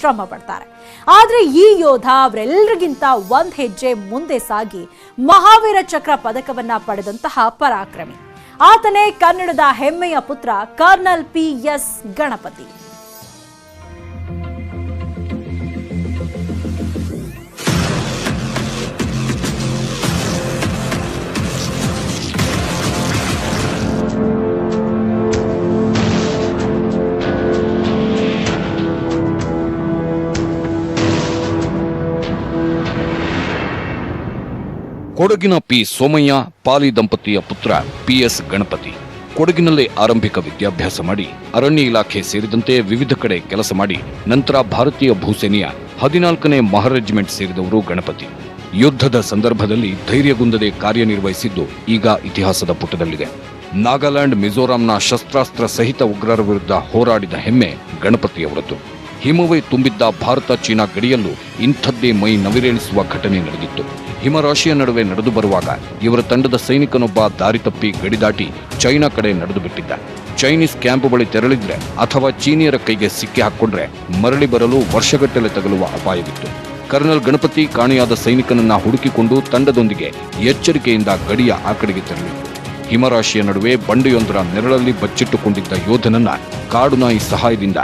ಶ್ರಮ ಪಡ್ತಾರೆ. ಆದ್ರೆ ಈ ಯೋಧ ಅವರೆಲ್ಲರಿಗಿಂತ ಒಂದ್ ಹೆಜ್ಜೆ ಮುಂದೆ ಸಾಗಿ ಮಹಾವೀರ ಚಕ್ರ ಪದಕವನ್ನ ಪಡೆದಂತಹ ಪರಾಕ್ರಮಿ. ಆತನೇ ಕನ್ನಡದ ಹೆಮ್ಮೆಯ ಪುತ್ರ ಕರ್ನಲ್ ಪಿ ಎಸ್ ಗಣಪತಿ. ಕೊಡಗಿನ ಪಿ. ಸೋಮಯ್ಯ, ಪಾಲಿ ದಂಪತಿಯ ಪುತ್ರ ಪಿಎಸ್ ಗಣಪತಿ. ಕೊಡಗಿನಲ್ಲೇ ಆರಂಭಿಕ ವಿದ್ಯಾಭ್ಯಾಸ ಮಾಡಿ ಅರಣ್ಯ ಇಲಾಖೆ ಸೇರಿದಂತೆ ವಿವಿಧ ಕಡೆ ಕೆಲಸ ಮಾಡಿ ನಂತರ ಭಾರತೀಯ ಭೂಸೇನೆಯ ಹದಿನಾಲ್ಕನೇ ಮಹಾರೇಜ್ಮೆಂಟ್ ರೆಜಿಮೆಂಟ್ ಸೇರಿದವರು ಗಣಪತಿ. ಯುದ್ಧದ ಸಂದರ್ಭದಲ್ಲಿ ಧೈರ್ಯಗುಂದದೆ ಕಾರ್ಯನಿರ್ವಹಿಸಿದ್ದು ಈಗ ಇತಿಹಾಸದ ಪುಟದಲ್ಲಿದೆ. ನಾಗಾಲ್ಯಾಂಡ್, ಮಿಜೋರಾಂನ ಶಸ್ತ್ರಾಸ್ತ್ರ ಸಹಿತ ಉಗ್ರರ ವಿರುದ್ಧ ಹೋರಾಡಿದ ಹೆಮ್ಮೆ ಗಣಪತಿಯವರದ್ದು. ಹಿಮವೇ ತುಂಬಿದ್ದ ಭಾರತ ಚೀನಾ ಗಡಿಯಲ್ಲೂ ಇಂಥದ್ದೇ ಮೈ ನವಿರೇಳಿಸುವ ಘಟನೆ ನಡೆದಿತ್ತು. ಹಿಮರಾಶಿಯ ನಡುವೆ ನಡೆದು ಬರುವಾಗ ಇವರ ತಂಡದ ಸೈನಿಕನೊಬ್ಬ ದಾರಿ ತಪ್ಪಿ ಗಡಿ ದಾಟಿ ಚೈನಾ ಕಡೆ ನಡೆದು ಬಿಟ್ಟಿದ್ದ. ಚೈನೀಸ್ ಕ್ಯಾಂಪ್ ಬಳಿ ತೆರಳಿದ್ರೆ ಅಥವಾ ಚೀನಿಯರ ಕೈಗೆ ಸಿಕ್ಕಿ ಹಾಕೊಂಡ್ರೆ ಮರಳಿ ಬರಲು ವರ್ಷಗಟ್ಟಲೆ ತಗಲುವ ಅಪಾಯವಿತ್ತು. ಕರ್ನಲ್ ಗಣಪತಿ ಕಾಣೆಯಾದ ಸೈನಿಕನನ್ನ ಹುಡುಕಿಕೊಂಡು ತಂಡದೊಂದಿಗೆ ಎಚ್ಚರಿಕೆಯಿಂದ ಗಡಿಯ ಆ ಕಡೆಗೆ ಹಿಮರಾಶಿಯ ನಡುವೆ ಬಂಡೆಯೊಂದರ ನೆರಳಲ್ಲಿ ಬಚ್ಚಿಟ್ಟುಕೊಂಡಿದ್ದ ಯೋಧನನ್ನ ಕಾಡುನಾಯಿ ಸಹಾಯದಿಂದ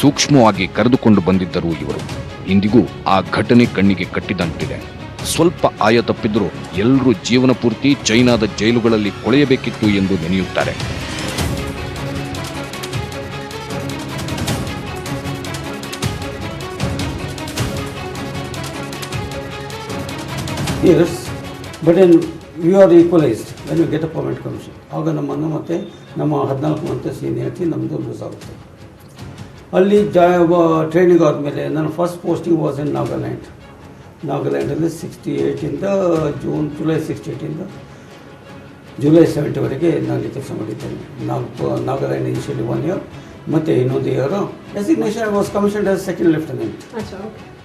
ಸೂಕ್ಷ್ಮವಾಗಿ ಕರೆದುಕೊಂಡು ಬಂದಿದ್ದರು ಇವರು. ಇಂದಿಗೂ ಆ ಘಟನೆ ಕಣ್ಣಿಗೆ ಕಟ್ಟಿದಂತಿದೆ. ಸ್ವಲ್ಪ ಆಯ ತಪ್ಪಿದ್ರೂ ಎಲ್ಲರೂ ಜೀವನ ಪೂರ್ತಿ ಚೈನಾದ ಜೈಲುಗಳಲ್ಲಿ ಕೊಳೆಯಬೇಕಿತ್ತು ಎಂದು ನೆನೆಯುತ್ತಾರೆ. Yes, but then we are when get a permanent commission. ಆಗ ನಮ್ಮನ್ನು ಮತ್ತೆ ನಮ್ಮ ಹದಿನಾಲ್ಕು ಮಂತ್ ಸೀನಿಯರ್ಟಿ ನಮ್ಮದು ಲೂಸ್ ಆಗುತ್ತೆ. ಅಲ್ಲಿ ಜಾ ಟ್ರೈನಿಂಗ್ ಆದಮೇಲೆ ನನ್ನ first posting was in Nagaland ನಾಗಾಲ್ಯಾಂಡಲ್ಲಿ sixty ಏಯ್ಟಿಂದ ಜೂನ್ ಜುಲೈ ಸಿಕ್ಸ್ಟಿ ಏಯ್ಟಿಂದ ಜುಲೈ ಸೆವೆಂಟಿವರೆಗೆ ನಾನು ಕೆಲಸ ಮಾಡಿದ್ದೇನೆ. ನಾಲ್ಕು ನಾಗಾಲ್ಯಾಂಡ್ ಇನಿಷಿಯಲಿ ಒನ್ ಇಯರ್ ಮತ್ತು ಇನ್ನೊಂದು year designation I was commission as second lieutenant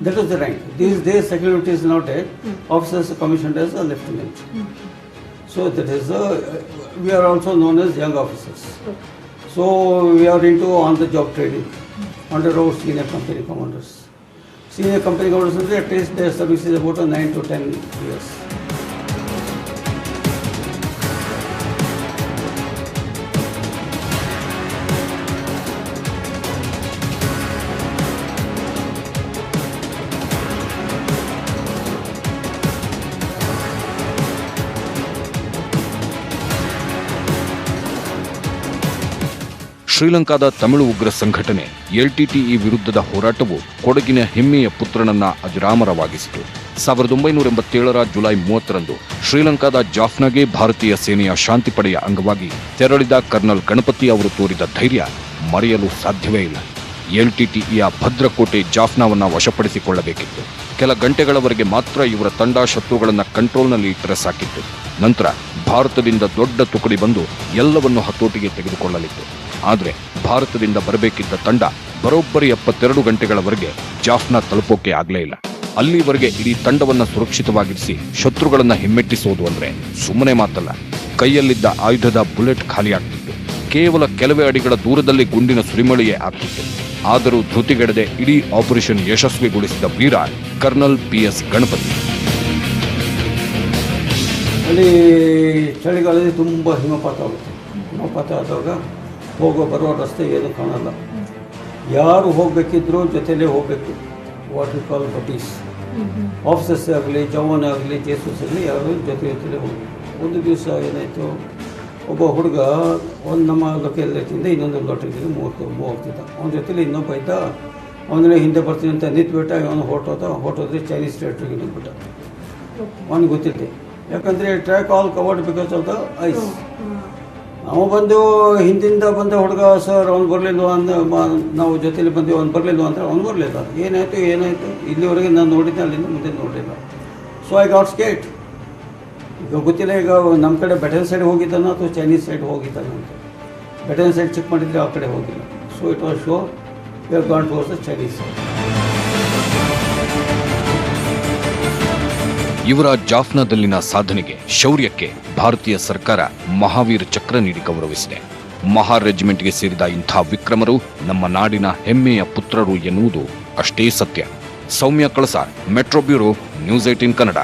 that is the rank this they security is not a officers commission as lieutenant a lieutenant. So that is the, we are also known as young officers. So we are into on-the-job training under our senior company commanders. Senior company commanders, at least their service is about nine to ten years. ಶ್ರೀಲಂಕಾದ ತಮಿಳು ಉಗ್ರ ಸಂಘಟನೆ LTTE ವಿರುದ್ಧದ ಹೋರಾಟವು ಕೊಡಗಿನ ಹೆಮ್ಮೆಯ ಪುತ್ರನನ್ನ ಅಜರಾಮರವಾಗಿಸಿತು. ಸಾವಿರದ ಒಂಬೈನೂರ ಎಂಬತ್ತೇಳರ July ಮೂವತ್ತರಂದು ಶ್ರೀಲಂಕಾದ ಜಾಫ್ನಾಗೆ ಭಾರತೀಯ ಸೇನೆಯ ಶಾಂತಿ ಪಡೆಯ ಅಂಗವಾಗಿ ತೆರಳಿದ ಕರ್ನಲ್ ಗಣಪತಿ ಅವರು ತೋರಿದ ಧೈರ್ಯ ಮರೆಯಲು ಸಾಧ್ಯವೇ ಇಲ್ಲ. ಎಲ್ಟಿಟಿಇಯ ಭದ್ರಕೋಟೆ ಜಾಫ್ನಾವನ್ನು ವಶಪಡಿಸಿಕೊಳ್ಳಬೇಕಿತ್ತು. ಕೆಲ ಗಂಟೆಗಳವರೆಗೆ ಮಾತ್ರ ಇವರ ತಂಡ ಶತ್ರುಗಳನ್ನು ಕಂಟ್ರೋಲ್ನಲ್ಲಿ ಇಟ್ಟರೆ ಸಾಕಿತ್ತು. ನಂತರ ಭಾರತದಿಂದ ದೊಡ್ಡ ತುಕಡಿ ಬಂದು ಎಲ್ಲವನ್ನು ಹತೋಟಿಗೆ ತೆಗೆದುಕೊಳ್ಳಲಿತ್ತು. ಆದರೆ ಭಾರತದಿಂದ ಬರಬೇಕಿದ್ದ ತಂಡ ಬರೋಬ್ಬರಿ ಎಪ್ಪತ್ತೆರಡು ಗಂಟೆಗಳವರೆಗೆ ಜಾಫ್ನ ತಲುಪೋಕೆ ಆಗಲೇ ಇಲ್ಲ. ಅಲ್ಲಿವರೆಗೆ ಇಡೀ ತಂಡವನ್ನು ಸುರಕ್ಷಿತವಾಗಿರಿಸಿ ಶತ್ರುಗಳನ್ನು ಹಿಮ್ಮೆಟ್ಟಿಸೋದು ಅಂದರೆ ಸುಮ್ಮನೆ ಮಾತಲ್ಲ. ಕೈಯಲ್ಲಿದ್ದ ಆಯುಧದ ಬುಲೆಟ್ ಖಾಲಿಯಾಗ್ತಿತ್ತು. ಕೇವಲ ಕೆಲವೇ ಅಡಿಗಳ ದೂರದಲ್ಲಿ ಗುಂಡಿನ ಸುರಿಮಳೆಯೇ ಆಗ್ತಿತ್ತು. ಆದರೂ ಧೃತಿಗೆಡದೆ ಇಡೀ ಆಪರೇಷನ್ ಯಶಸ್ವಿಗೊಳಿಸಿದ ವೀರ ಕರ್ನಲ್ ಪಿ ಎಸ್ ಗಣಪತಿ. ಅಲ್ಲಿ ಚಳಿಗಾಲದಲ್ಲಿ ತುಂಬ ಹಿಮಪಾತ ಆಗುತ್ತೆ. ಹಿಮಪಾತ ಆದಾಗ ಹೋಗೋ ಬರೋ ರಸ್ತೆ ಏನು ಕಾಣಲ್ಲ. ಯಾರು ಹೋಗಬೇಕಿದ್ರೂ ಜೊತೆಲೇ ಹೋಗಬೇಕು. ವಾಟ್ ಯು ಕಾಲ್ ಬಟೀಸ್ ಆಫೀಸರ್ಸ್ ಆಗಲಿ ಜವಾನ್ ಆಗಲಿ ಜೇಸಸ್ ಆಗಲಿ ಯಾರು ಜೊತೆ ಜೊತೆಲೇ ಹೋಗಬೇಕು. ಒಂದು ದಿವಸ ಏನಾಯಿತು? ಒಬ್ಬ ಹುಡುಗ ಒಂದು ನಮ್ಮ ಲೊಕೇಲಿಂದ ಇನ್ನೊಂದು ಲೊಟೇಲಿಗೆ ಮೂವತ್ತು ಮೂವ್ ಹೋಗ್ತಿದ್ದ ಅವನ ಜೊತೆಲಿ ಇನ್ನೊಬ್ಬ ಇದ್ದ. ಅವನೇ ಹಿಂದೆ ಬರ್ತೀನಿ ಅಂತ ನಿಂತ್ಬಿಟ್ಟ ಅವನು ಹೊರಟೋದ ಹೊರಟೋದ್ರೆ ಚೈನೀಸ್ ಟೆರಿಟರಿಗೆ ನಿಂತ್ಬಿಟ್ಟ. ಅವನಿಗೆ ಗೊತ್ತಿದ್ದೆ ಯಾಕಂದರೆ track all covered because of the ice ಅವ ಬಂದು ಹಿಂದಿಂದ ಬಂದ ಹುಡುಗ, ಸರ್, ಅವ್ನು ಬರಲಿಲ್ಲ ಅಂದ ನಾವು ಜೊತೆಲಿ ಬಂದೆವು, ಅವ್ನು ಬರಲಿಲ್ಲ ಅಂದರೆ, ಅವ್ನು ಬರಲಿಲ್ಲ. ಏನಾಯಿತು ಏನಾಯಿತು? ಇಲ್ಲಿವರೆಗೆ ನಾನು ನೋಡಿದ್ದೆ, ಅಲ್ಲಿಂದ ಮುಂದೆ ನೋಡಲಿಲ್ಲ. ಸೊ ಐ ಗಾಟ್ ಸ್ಕೇಟ್ ಈಗ ಗೊತ್ತಿಲ್ಲ, ಈಗ ನಮ್ಮ ಕಡೆ ಬೆಟನ್ ಸೈಡ್ ಹೋಗಿದ್ದಾನೋ ಅಥವಾ ಚೈನೀಸ್ ಸೈಡ್ ಹೋಗಿದ್ದಾನೋ ಅಂತ. ಬೆಟನ್ ಸೈಡ್ ಚೆಕ್ ಮಾಡಿದರೆ ಆ ಕಡೆ ಹೋಗಿಲ್ಲ. So it was sure you are gone towards the Chinese side ಇವರ ಜಾಫ್ನಾದಲ್ಲಿನ ಸಾಧನೆಗೆ ಶೌರ್ಯಕ್ಕೆ ಭಾರತೀಯ ಸರ್ಕಾರ ಮಹಾವೀರ ಚಕ್ರ ನೀಡಿ ಗೌರವಿಸಿದೆ. ಮಹಾ ರೆಜಿಮೆಂಟ್ಗೆ ಸೇರಿದ ಇಂಥ ವಿಕ್ರಮರು ನಮ್ಮ ನಾಡಿನ ಹೆಮ್ಮೆಯ ಪುತ್ರರು ಎನ್ನುವುದು ಅಷ್ಟೇ ಸತ್ಯ. Soumya Kalasa, metro bureau, news eighteen Kannada.